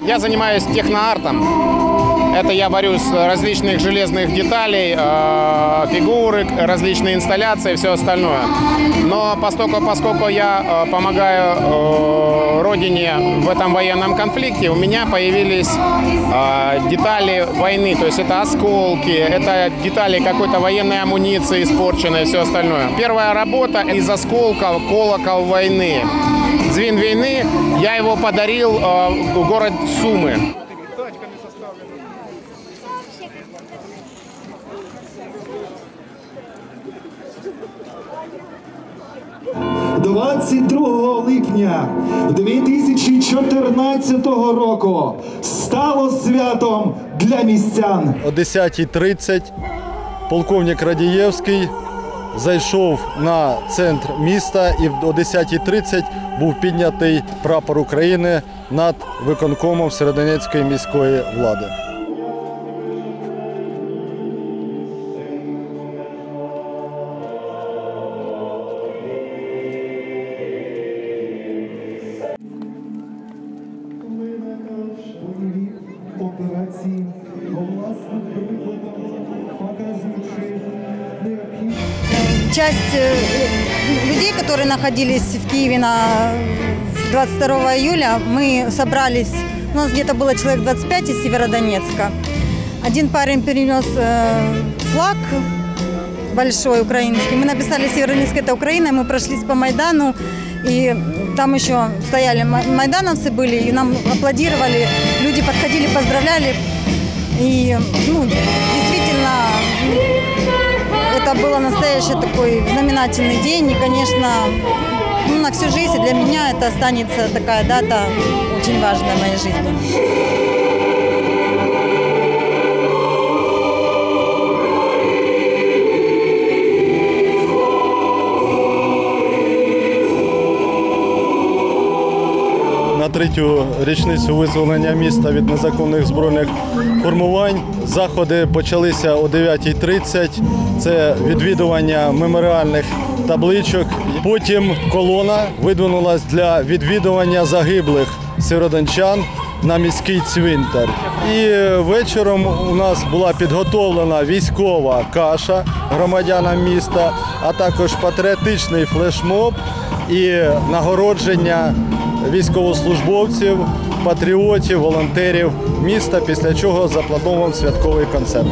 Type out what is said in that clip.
Я занимаюсь техноартом. Это я варю с различных железных деталей, э, фигуры, различные инсталляции все остальное. Но поскольку, поскольку я э, помогаю э, родине в этом военном конфликте, у меня появились э, детали войны. То есть это осколки, это детали какой-то военной амуниции испорченной все остальное. Первая работа из осколков колокол войны. Звин войны, я его подарил э, в город Сумы. 22 липня 2014 року стало святом для містян. О 10.30 полковник Радієвський зайшов на центр міста і о 10.30 був піднятий прапор України над виконкомом Середонецької міської влади. Часть э, людей, которые находились в Киеве на 22 июля, мы собрались, у нас где-то было человек 25 из Северодонецка. Один парень перенес э, флаг большой украинский. Мы написали Северодонецк это Украина, мы прошлись по Майдану, и там еще стояли май- майдановцы были, и нам аплодировали, люди подходили, поздравляли. И ну, действительно это было настоящий такой знаменательный день. И, конечно, ну, на всю жизнь для меня это останется такая дата очень важная в моей жизни. Третю річницю визволення міста від незаконних збройних формувань заходи почалися о 9.30. Це відвідування меморіальних табличок. Потім колона видвинулась для відвідування загиблих сєвєродончан на міський цвинтар. І вечором у нас була підготовлена військова каша громадянам міста, а також патріотичний флешмоб і нагородження військовослужбовців, патріотів, волонтерів міста, після чого запланований святковий концерт.